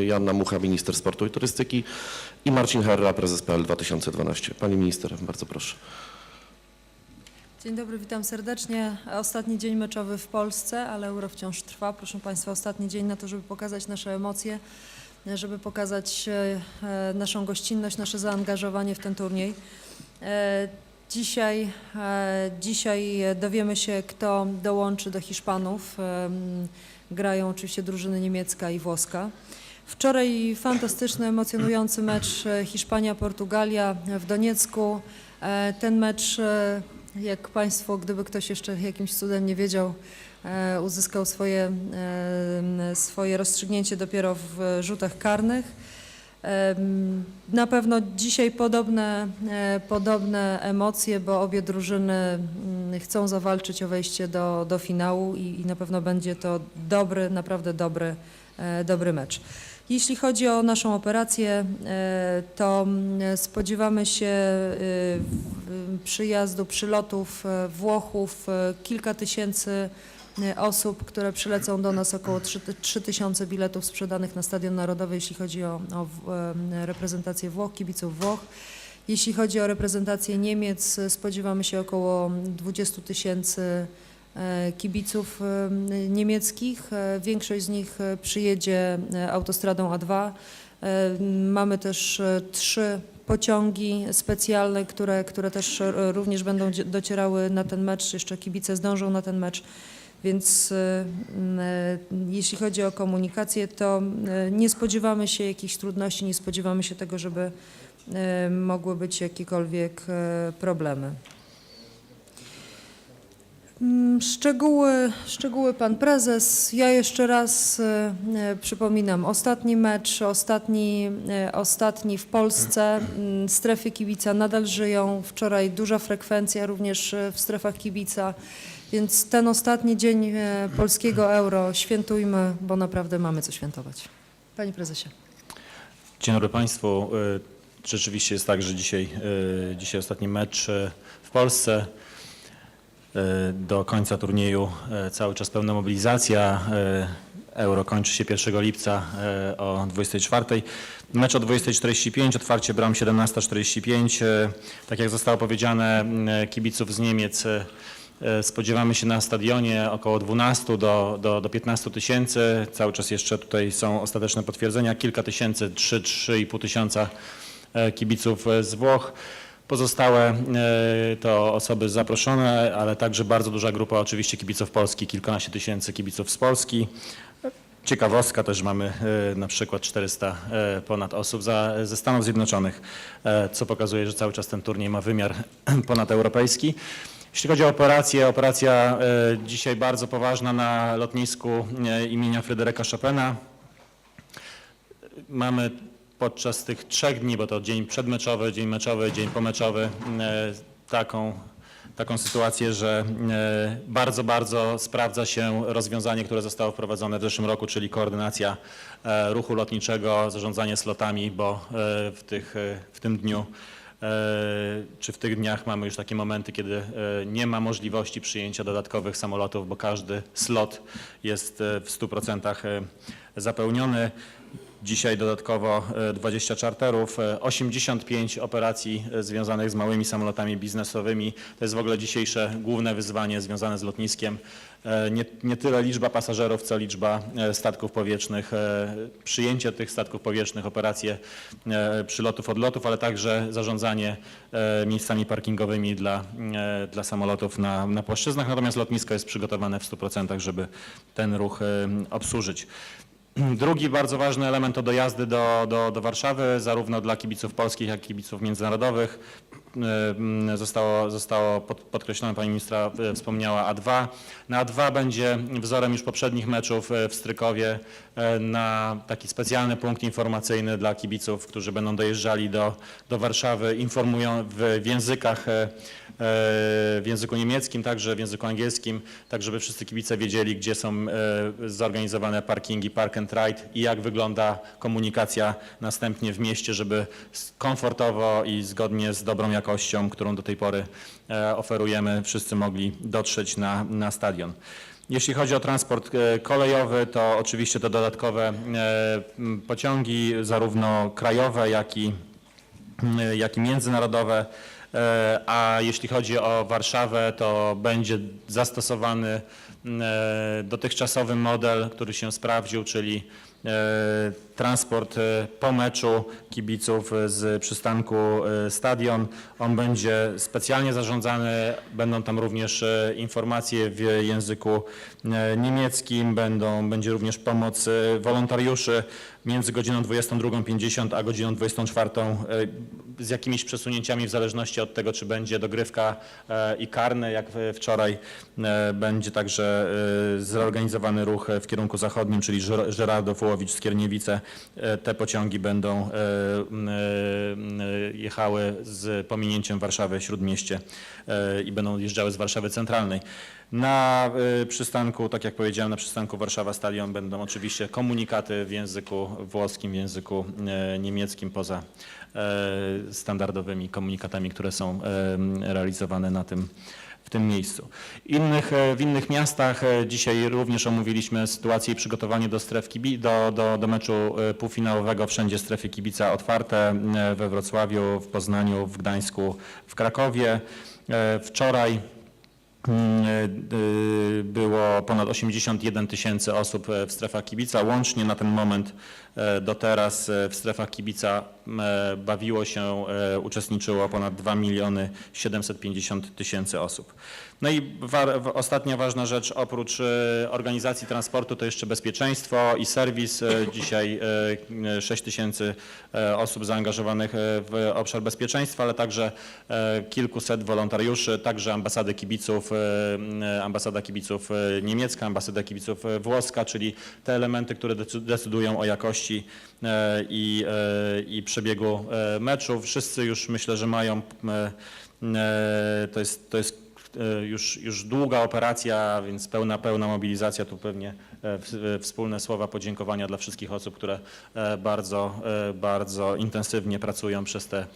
Joanna Mucha, minister sportu i turystyki i Marcin Herra, prezes PL 2012. Pani minister, bardzo proszę. Dzień dobry, witam serdecznie. Ostatni dzień meczowy w Polsce, ale Euro wciąż trwa. Proszę Państwa, ostatni dzień na to, żeby pokazać nasze emocje, żeby pokazać e, e, naszą gościnność, nasze zaangażowanie w ten turniej. E, Dzisiaj, dzisiaj dowiemy się, kto dołączy do Hiszpanów. Grają oczywiście drużyny niemiecka i włoska. Wczoraj fantastyczny, emocjonujący mecz e, Hiszpania-Portugalia w Doniecku. E, Ten mecz, e, jak Państwo, gdyby ktoś jeszcze jakimś cudem nie wiedział, uzyskał swoje, swoje rozstrzygnięcie dopiero w rzutach karnych. Na pewno dzisiaj podobne, podobne emocje, bo obie drużyny mm, chcą zawalczyć o wejście do, do finału i, i na pewno będzie to dobry, naprawdę dobry, dobry mecz. Jeśli chodzi o naszą operację, e, to mm, spodziewamy się e, przyjazdu, przylotów e, Włochów, kilka tysięcy osób, które przylecą do nas, około 3 tysiące biletów sprzedanych na Stadion Narodowy, jeśli chodzi o, o reprezentację Włoch, kibiców Włoch. Jeśli chodzi o reprezentację Niemiec, spodziewamy się około 20 tysięcy kibiców e, niemieckich. E, Większość z nich e, przyjedzie e, autostradą A2. E, Mamy też e, trzy pociągi specjalne, które, które też e, również będą docierały na ten mecz. Jeszcze kibice zdążą na ten mecz. Więc e, e, jeśli chodzi o komunikację, to e, nie spodziewamy się jakichś trudności, nie spodziewamy się tego, żeby e, mogły być jakiekolwiek e, problemy. Mm, Szczegóły, szczegóły pan prezes. Ja jeszcze raz e, e, przypominam, ostatni mecz, ostatni, e, ostatni w Polsce. Mm, Strefy kibica nadal żyją. Wczoraj duża frekwencja również w strefach kibica. Więc ten ostatni dzień polskiego euro świętujmy, bo naprawdę mamy co świętować. Panie prezesie. Dzień dobry Państwu. Rzeczywiście jest tak, że dzisiaj, dzisiaj ostatni mecz w Polsce. Y, Do końca turnieju y, cały czas pełna mobilizacja. Y, Euro kończy się 1 lipca o 24. Mecz o 20.45, otwarcie bram 17.45. Y, Tak jak zostało powiedziane, kibiców z Niemiec E, Spodziewamy się na stadionie około 12 do, do, do 15 tysięcy. Cały czas jeszcze tutaj są ostateczne potwierdzenia. Kilka tysięcy, 3-3,5 tysiąca e, kibiców e, z Włoch. Pozostałe e, to osoby zaproszone, ale także bardzo duża grupa oczywiście kibiców Polski, kilkanaście tysięcy kibiców z Polski. Ciekawostka też mamy e, na przykład 400 e, ponad osób za, ze Stanów Zjednoczonych, co pokazuje, że cały czas ten turniej ma wymiar ponadeuropejski. Jeśli chodzi o operację, operacja dzisiaj bardzo poważna na lotnisku imienia Fryderyka Chopina. Mamy podczas tych trzech dni, bo to dzień przedmeczowy, dzień meczowy, dzień pomeczowy, e, taką, taką sytuację, że e, bardzo, bardzo sprawdza się rozwiązanie, które zostało wprowadzone w zeszłym roku, czyli koordynacja e, ruchu lotniczego, zarządzanie slotami, bo w, tych, w tym dniu czy w tych dniach mamy już takie momenty, kiedy nie ma możliwości przyjęcia dodatkowych samolotów, bo każdy slot jest w 100% e, zapełniony. Dzisiaj dodatkowo e, 20 czarterów, e, 85 operacji e, związanych z małymi samolotami biznesowymi. To jest w ogóle dzisiejsze główne wyzwanie związane z lotniskiem. E, Nie, nie tyle liczba pasażerów, co liczba e, statków powietrznych, e, przyjęcie tych statków powietrznych, operacje e, przylotów, odlotów, ale także zarządzanie e, miejscami parkingowymi dla, e, dla samolotów na, na płaszczyznach. Natomiast lotnisko jest przygotowane w 100%, żeby ten ruch e, obsłużyć. Drugi bardzo ważny element to dojazdy do, do, do Warszawy, zarówno dla kibiców polskich, jak i kibiców międzynarodowych. E, Zostało, zostało pod, podkreślone, pani ministra e, wspomniała A2. Na A2 będzie wzorem już poprzednich meczów e, w Strykowie na taki specjalny punkt informacyjny dla kibiców, którzy będą dojeżdżali do, do Warszawy, informują w, w językach w języku niemieckim, także w języku angielskim, tak żeby wszyscy kibice wiedzieli, gdzie są e, zorganizowane parkingi Park and Ride i jak wygląda komunikacja następnie w mieście, żeby komfortowo i zgodnie z dobrą jakością, którą do tej pory e, oferujemy, wszyscy mogli dotrzeć na, na stadion. Jeśli chodzi o transport e, kolejowy, to oczywiście te dodatkowe e, pociągi, zarówno krajowe, jak i, jak i międzynarodowe. E, A jeśli chodzi o Warszawę, to będzie zastosowany m, e, dotychczasowy model, który się sprawdził, czyli transport e, po meczu kibiców z przystanku e, stadion. On będzie specjalnie zarządzany, będą tam również e, informacje w języku e, niemieckim, będą, będzie również pomoc e, wolontariuszy między godziną 22.50 a godziną 24.00 e, z jakimiś przesunięciami w zależności od tego, czy będzie dogrywka e, i karne, jak wczoraj e, będzie także e, zorganizowany ruch w kierunku zachodnim, czyli Żerardów, Łowicz, Skierniewice. E, Te pociągi będą e, e, jechały z pominięciem Warszawy Śródmieście i będą jeżdżały z Warszawy Centralnej. Na przystanku, tak jak powiedziałem, na przystanku Warszawa Stadion będą oczywiście komunikaty w języku włoskim, w języku niemieckim poza standardowymi komunikatami, które są realizowane na tym, w tym miejscu. Innych, e, w innych miastach e, dzisiaj również omówiliśmy sytuację i przygotowanie do stref kibi, do, do, do meczu e, półfinałowego. Wszędzie strefy kibica otwarte we Wrocławiu, w Poznaniu, w Gdańsku, w Krakowie. Wczoraj Mm, Było ponad 81 tysięcy osób w strefach kibica. Łącznie na ten moment do teraz e, w strefach kibica e, bawiło się, e, uczestniczyło ponad 2 miliony 750 tysięcy osób. No i wa- ostatnia ważna rzecz, oprócz e, organizacji transportu, to jeszcze bezpieczeństwo i serwis. E, Dzisiaj e, 6 tysięcy e, osób zaangażowanych e, w obszar bezpieczeństwa, ale także e, kilkuset wolontariuszy, także ambasady kibiców, e, ambasada kibiców e, niemiecka, ambasada kibiców e, włoska, czyli te elementy, które decy- decydują o jakości e, i, e, i przebiegu e, meczu. Wszyscy już myślę, że mają, to jest, to jest już, już długa operacja, więc pełna, pełna mobilizacja. Tu pewnie wspólne słowa podziękowania dla wszystkich osób, które bardzo, bardzo intensywnie pracują przez te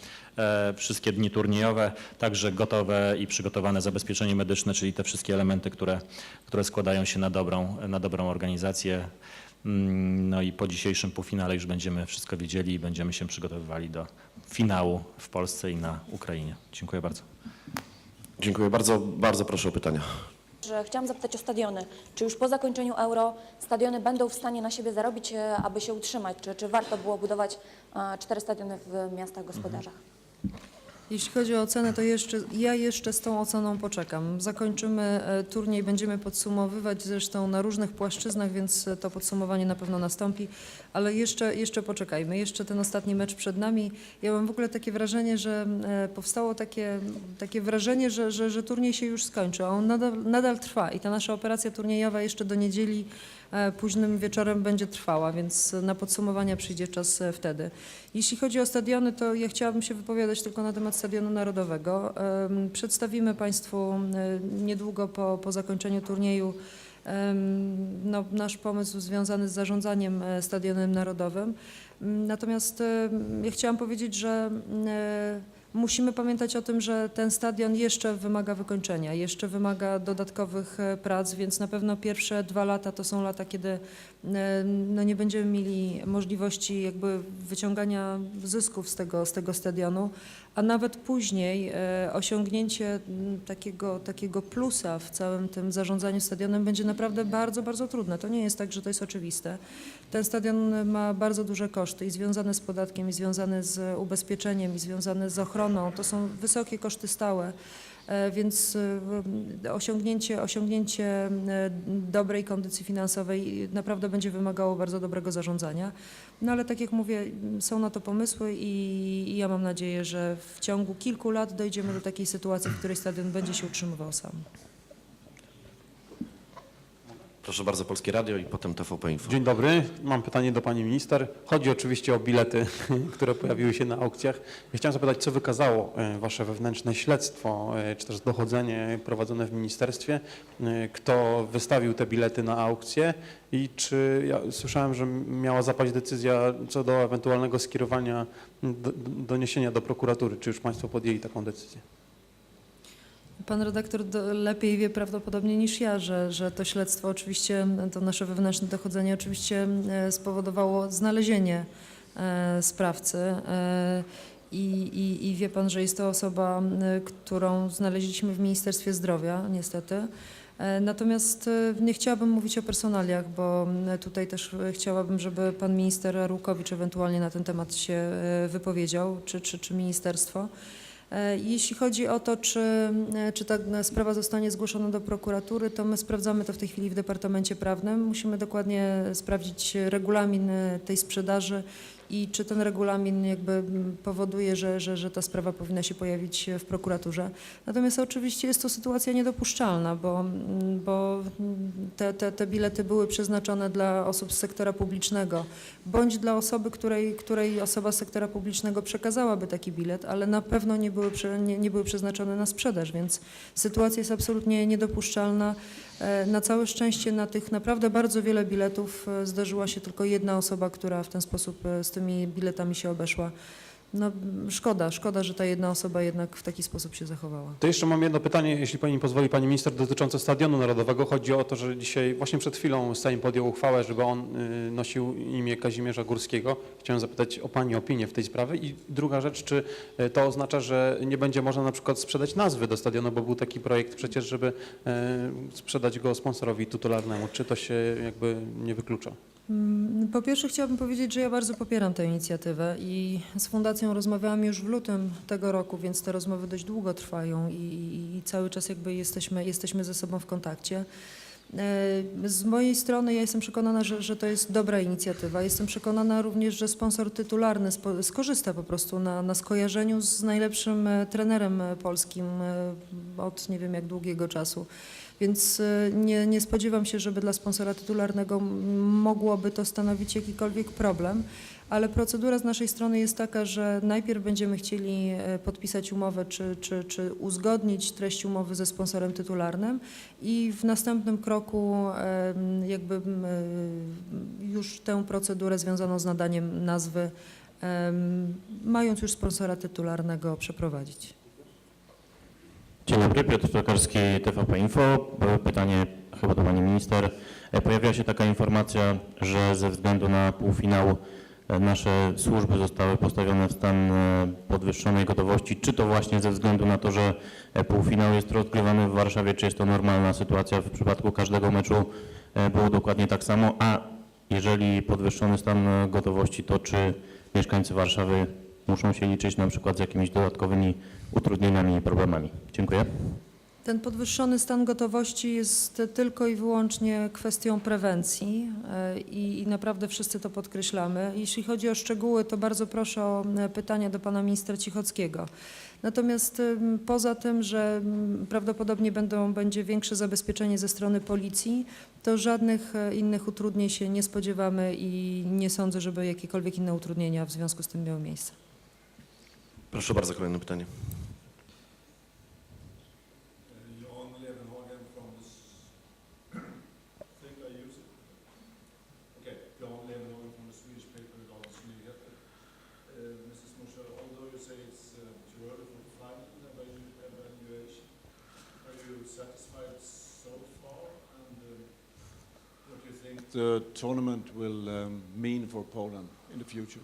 wszystkie dni turniejowe, także gotowe i przygotowane zabezpieczenie medyczne, czyli te wszystkie elementy, które, które składają się na dobrą, na dobrą organizację. Mm, No i po dzisiejszym półfinale już będziemy wszystko wiedzieli i będziemy się przygotowywali do finału w Polsce i na Ukrainie. Dziękuję bardzo. Dziękuję bardzo. Bardzo proszę o pytania. Że chciałam zapytać o stadiony. Czy już po zakończeniu euro stadiony będą w stanie na siebie zarobić, e, aby się utrzymać? Czy, czy warto było budować e, cztery stadiony w miastach gospodarzach? Jeśli chodzi o ocenę, to jeszcze, ja jeszcze z tą oceną poczekam. Zakończymy e, turniej, będziemy podsumowywać zresztą na różnych płaszczyznach, więc to podsumowanie na pewno nastąpi, ale jeszcze, jeszcze poczekajmy. Jeszcze ten ostatni mecz przed nami. Ja mam w ogóle takie wrażenie, że e, powstało takie, takie wrażenie, że, że, że turniej się już skończy, a on nadal, nadal trwa i ta nasza operacja turniejowa jeszcze do niedzieli późnym wieczorem będzie trwała, więc na podsumowania przyjdzie czas e, wtedy. Jeśli chodzi o stadiony, to ja chciałabym się wypowiadać tylko na temat Stadionu Narodowego. Przedstawimy Państwu e, niedługo po, po zakończeniu turnieju no, nasz pomysł związany z zarządzaniem e, Stadionem Narodowym. Natomiast e, ja chciałam powiedzieć, że e, musimy pamiętać o tym, że ten stadion jeszcze wymaga wykończenia, jeszcze wymaga dodatkowych e, prac, więc na pewno pierwsze dwa lata to są lata, kiedy e, no, nie będziemy mieli możliwości jakby wyciągania zysków z tego, z tego stadionu, a nawet później e, osiągnięcie takiego, takiego plusa w całym tym zarządzaniu stadionem będzie naprawdę bardzo, bardzo trudne. To nie jest tak, że to jest oczywiste. Ten stadion ma bardzo duże koszty i związane z podatkiem, i związane z ubezpieczeniem, i związane z ochroną. To są wysokie koszty stałe. E, Więc e, osiągnięcie, osiągnięcie dobrej kondycji finansowej naprawdę będzie wymagało bardzo dobrego zarządzania. No ale tak jak mówię, są na to pomysły i, i ja mam nadzieję, że w ciągu kilku lat dojdziemy do takiej sytuacji, w której stadion będzie się utrzymywał sam. Proszę bardzo, Polskie Radio i potem TVP Info. Dzień dobry, mam pytanie do pani minister. Chodzi oczywiście o bilety, które pojawiły się na aukcjach. Ja chciałem zapytać, co wykazało e, wasze wewnętrzne śledztwo, e, czy też dochodzenie prowadzone w ministerstwie, e, kto wystawił te bilety na aukcję i czy ja słyszałem, że miała zapaść decyzja co do ewentualnego skierowania do, doniesienia do prokuratury. Czy już państwo podjęli taką decyzję? Pan redaktor lepiej wie prawdopodobnie niż ja, że, że to śledztwo oczywiście, to nasze wewnętrzne dochodzenie oczywiście e, spowodowało znalezienie e, sprawcy. E, i, i, I wie pan, że jest to osoba, którą znaleźliśmy w Ministerstwie Zdrowia, niestety. Natomiast nie chciałabym mówić o personaliach, bo tutaj też chciałabym, żeby pan minister Arłukowicz ewentualnie na ten temat się wypowiedział, czy, czy, czy ministerstwo. E, Jeśli chodzi o to, czy, e, czy ta sprawa zostanie zgłoszona do prokuratury, to my sprawdzamy to w tej chwili w Departamencie Prawnym. Musimy dokładnie sprawdzić regulamin e, tej sprzedaży i czy ten regulamin jakby powoduje, że, że, że ta sprawa powinna się pojawić w prokuraturze. Natomiast oczywiście jest to sytuacja niedopuszczalna, bo, bo te, te, te bilety były przeznaczone dla osób z sektora publicznego, bądź dla osoby, której, której osoba z sektora publicznego przekazałaby taki bilet, ale na pewno nie były, nie, nie były przeznaczone na sprzedaż, więc sytuacja jest absolutnie niedopuszczalna. E, Na całe szczęście na tych naprawdę bardzo wiele biletów e, zdarzyła się tylko jedna osoba, która w ten sposób e, z tymi biletami się obeszła. No szkoda, szkoda, że ta jedna osoba jednak w taki sposób się zachowała. To jeszcze mam jedno pytanie, jeśli pani pozwoli, pani minister, dotyczące Stadionu Narodowego. Chodzi o to, że dzisiaj, właśnie przed chwilą Sejm podjął uchwałę, żeby on y, nosił imię Kazimierza Górskiego. Chciałem zapytać o pani opinię w tej sprawie. I druga rzecz, czy y, to oznacza, że nie będzie można na przykład sprzedać nazwy do stadionu, bo był taki projekt przecież, żeby y, sprzedać go sponsorowi tytularnemu. Czy to się jakby nie wyklucza? Mm, Po pierwsze chciałabym powiedzieć, że ja bardzo popieram tę inicjatywę i z Fundacją rozmawiałam już w lutym tego roku, więc te rozmowy dość długo trwają i, i, i cały czas jakby jesteśmy, jesteśmy ze sobą w kontakcie. E, Z mojej strony ja jestem przekonana, że, że to jest dobra inicjatywa. Jestem przekonana również, że sponsor tytularny skorzysta po prostu na, na skojarzeniu z najlepszym e, trenerem e, polskim od nie wiem jak długiego czasu. Więc e, nie, nie spodziewam się, żeby dla sponsora tytularnego mogłoby to stanowić jakikolwiek problem, ale procedura z naszej strony jest taka, że najpierw będziemy chcieli e, podpisać umowę czy, czy, czy uzgodnić treść umowy ze sponsorem tytularnym i w następnym kroku jakby e, już tę procedurę związaną z nadaniem nazwy, mając już sponsora tytularnego, przeprowadzić. Dzień dobry, Piotr Tokarski, TVP Info. Pytanie chyba do Pani Minister. E, Pojawiła się taka informacja, że ze względu na półfinał e, nasze służby zostały postawione w stan e, podwyższonej gotowości. Czy to właśnie ze względu na to, że półfinał jest rozgrywany w Warszawie, czy jest to normalna sytuacja w przypadku każdego meczu było dokładnie tak samo? A jeżeli podwyższony stan gotowości, to czy mieszkańcy Warszawy muszą się liczyć na przykład z jakimiś dodatkowymi utrudnieniami i problemami? Dziękuję. Ten podwyższony stan gotowości jest tylko i wyłącznie kwestią prewencji e, i, i naprawdę wszyscy to podkreślamy. Jeśli chodzi o szczegóły, to bardzo proszę o e, pytania do pana ministra Cichockiego. Natomiast em, poza tym, że prawdopodobnie będą, będzie większe zabezpieczenie ze strony policji, to żadnych e, innych utrudnień się nie spodziewamy i nie sądzę, żeby jakiekolwiek inne utrudnienia w związku z tym miały miejsce. Proszę bardzo, kolejne pytanie. Jan Levenhagen from the, s- think I use it. Okay, Jan Levenhagen from the Swedish paper Dagens Nyheter. Uh, Mrs. Moshe, although you say it's uh, too early for final evaluation, are you satisfied so far? And um, what do you think the tournament will um, mean for Poland in the future?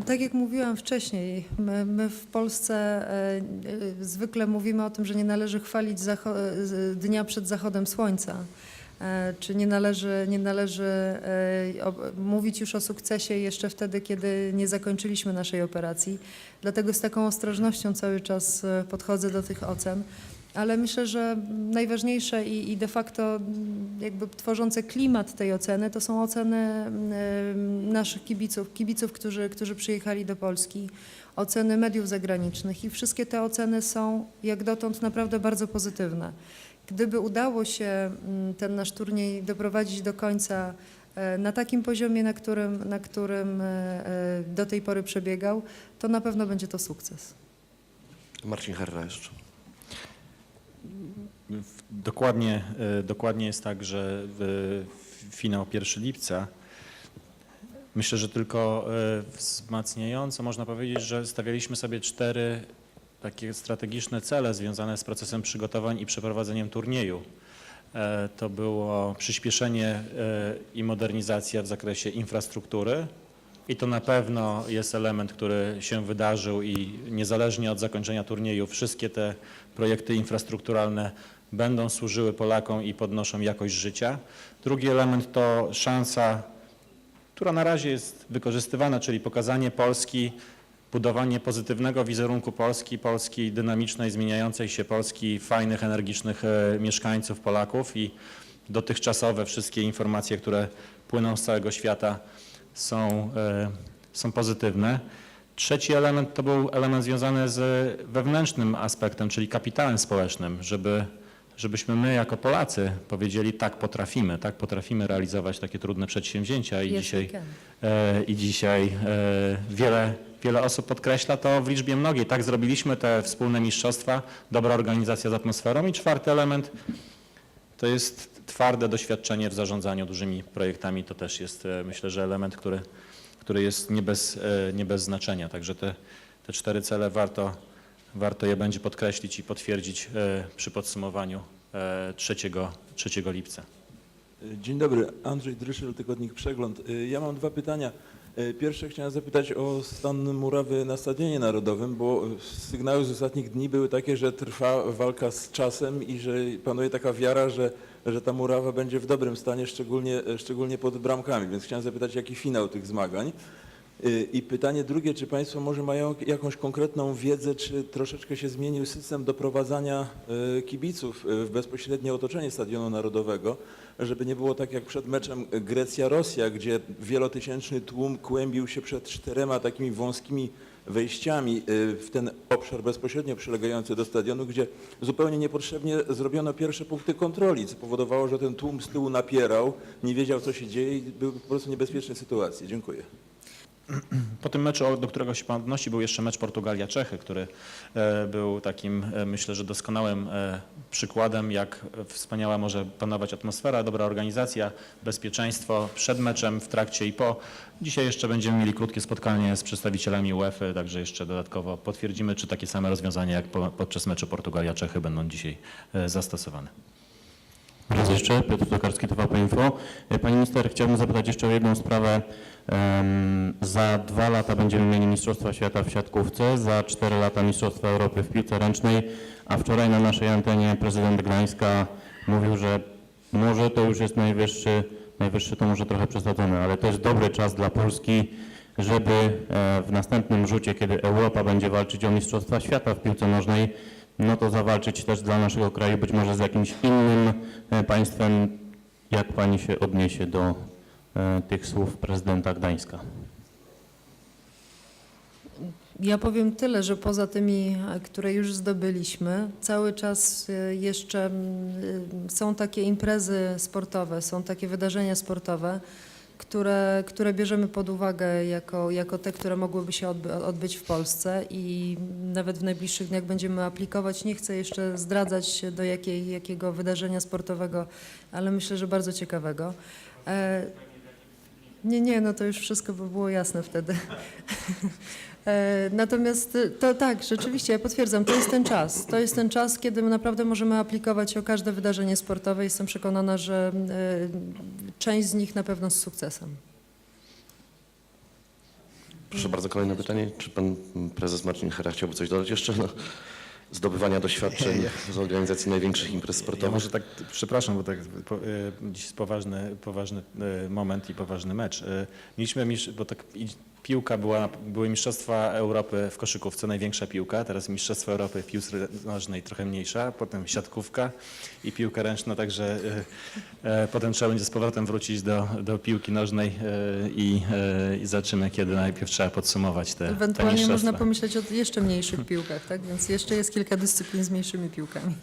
Tak jak mówiłam wcześniej, my, my w Polsce e, zwykle mówimy o tym, że nie należy chwalić dnia przed zachodem słońca. E, Czy nie należy, nie należy e, mówić już o sukcesie jeszcze wtedy, kiedy nie zakończyliśmy naszej operacji. Dlatego z taką ostrożnością cały czas podchodzę do tych ocen. Ale myślę, że najważniejsze i, i de facto jakby tworzące klimat tej oceny to są oceny naszych kibiców, kibiców, którzy, którzy przyjechali do Polski, oceny mediów zagranicznych i wszystkie te oceny są jak dotąd naprawdę bardzo pozytywne. Gdyby udało się mm, ten nasz turniej doprowadzić do końca e, na takim poziomie, na którym, na którym e, e, do tej pory przebiegał, to na pewno będzie to sukces. Marcin Herra jeszcze. Dokładnie, e, dokładnie jest tak, że finał 1 lipca myślę, że tylko e, wzmacniająco można powiedzieć, że stawialiśmy sobie cztery takie strategiczne cele związane z procesem przygotowań i przeprowadzeniem turnieju. E, To było przyspieszenie i modernizacja w zakresie infrastruktury i to na pewno jest element, który się wydarzył i niezależnie od zakończenia turnieju wszystkie te projekty infrastrukturalne będą służyły Polakom i podnoszą jakość życia. Drugi element to szansa, która na razie jest wykorzystywana, czyli pokazanie Polski, budowanie pozytywnego wizerunku Polski, Polski dynamicznej, zmieniającej się Polski, fajnych, energicznych e, mieszkańców, Polaków i dotychczasowe wszystkie informacje, które płyną z całego świata są, e, są pozytywne. Trzeci element to był element związany z wewnętrznym aspektem, czyli kapitałem społecznym, żeby, żebyśmy my jako Polacy powiedzieli tak potrafimy, tak potrafimy realizować takie trudne przedsięwzięcia i dzisiaj, e, i dzisiaj e, wiele, wiele osób podkreśla to w liczbie mnogiej. Tak zrobiliśmy te wspólne mistrzostwa, dobra organizacja z atmosferą i czwarty element to jest twarde doświadczenie w zarządzaniu dużymi projektami. To też jest, e, myślę, że element, który, który jest nie bez, e, nie bez znaczenia. Także te, te cztery cele warto, warto je będzie podkreślić i potwierdzić e, przy podsumowaniu e, 3, 3 lipca. Dzień dobry, Andrzej Dryszel, Tygodnik Przegląd. Ja mam dwa pytania. Y, Pierwsze chciałem zapytać o stan murawy na Stadionie Narodowym, bo sygnały z ostatnich dni były takie, że trwa walka z czasem i że panuje taka wiara, że, że ta murawa będzie w dobrym stanie, szczególnie, szczególnie pod bramkami. Więc chciałem zapytać, jaki finał tych zmagań. I pytanie drugie, czy Państwo może mają jakąś konkretną wiedzę, czy troszeczkę się zmienił system doprowadzania kibiców w bezpośrednie otoczenie Stadionu Narodowego, żeby nie było tak jak przed meczem Grecja-Rosja, gdzie wielotysięczny tłum kłębił się przed czterema takimi wąskimi wejściami y, w ten obszar bezpośrednio przylegający do stadionu, gdzie zupełnie niepotrzebnie zrobiono pierwsze punkty kontroli, co powodowało, że ten tłum z tyłu napierał, nie wiedział co się dzieje i były po prostu niebezpieczne sytuacje. Dziękuję. Po tym meczu, do którego się Pan odnosi, był jeszcze mecz Portugalia-Czechy, który e, był takim, e, myślę, że doskonałym e, przykładem, jak wspaniała może panować atmosfera, dobra organizacja, bezpieczeństwo przed meczem, w trakcie i po. Dzisiaj jeszcze będziemy mieli krótkie spotkanie z przedstawicielami UEFA, także jeszcze dodatkowo potwierdzimy, czy takie same rozwiązania jak po, podczas meczu Portugalia-Czechy będą dzisiaj zastosowane. Raz jeszcze, Piotr Tokarski, TVP Info. E, Pani minister, chciałbym zapytać jeszcze o jedną sprawę. Em, Za dwa lata będziemy mieli Mistrzostwa Świata w siatkówce, za cztery lata Mistrzostwa Europy w piłce ręcznej, a wczoraj na naszej antenie prezydent Gdańska mówił, że może to już jest najwyższy, najwyższy to może trochę przesadzone, ale to jest dobry czas dla Polski, żeby e, w następnym rzucie, kiedy Europa będzie walczyć o Mistrzostwa Świata w piłce nożnej, no to zawalczyć też dla naszego kraju, być może z jakimś innym e, państwem. Jak Pani się odniesie do e, tych słów prezydenta Gdańska? Ja powiem tyle, że poza tymi, e, które już zdobyliśmy, cały czas jeszcze są takie imprezy sportowe, są takie wydarzenia sportowe, które, które bierzemy pod uwagę jako, jako te, które mogłyby się odby- odbyć w Polsce i nawet w najbliższych dniach będziemy aplikować. Nie chcę jeszcze zdradzać do jakiej, jakiego wydarzenia sportowego, ale myślę, że bardzo ciekawego. E, nie, nie, no to już wszystko by było jasne wtedy. E, Natomiast y, to tak, rzeczywiście, ja potwierdzam, to jest ten czas. To jest ten czas, kiedy my naprawdę możemy aplikować o każde wydarzenie sportowe. Jestem przekonana, że y, część z nich na pewno z sukcesem. Proszę bardzo, kolejne pytanie. Czy pan prezes Marcin Hera chciałby coś dodać jeszcze? No, zdobywania doświadczeń z organizacji największych imprez Ja sportowych. może tak, przepraszam, bo tak po, y, dziś jest poważny, poważny moment i poważny mecz. Mieliśmy, bo tak piłka była, były Mistrzostwa Europy w koszykówce, największa piłka, teraz Mistrzostwa Europy w piłce nożnej trochę mniejsza, potem siatkówka i piłka ręczna, także y, y, potem trzeba będzie z powrotem wrócić do, do piłki nożnej y, i, y, zobaczymy, kiedy najpierw trzeba podsumować te, te Ewentualnie mistrzostwa. można pomyśleć o jeszcze mniejszych piłkach, tak? Więc jeszcze jest kilka dyscyplin z mniejszymi piłkami.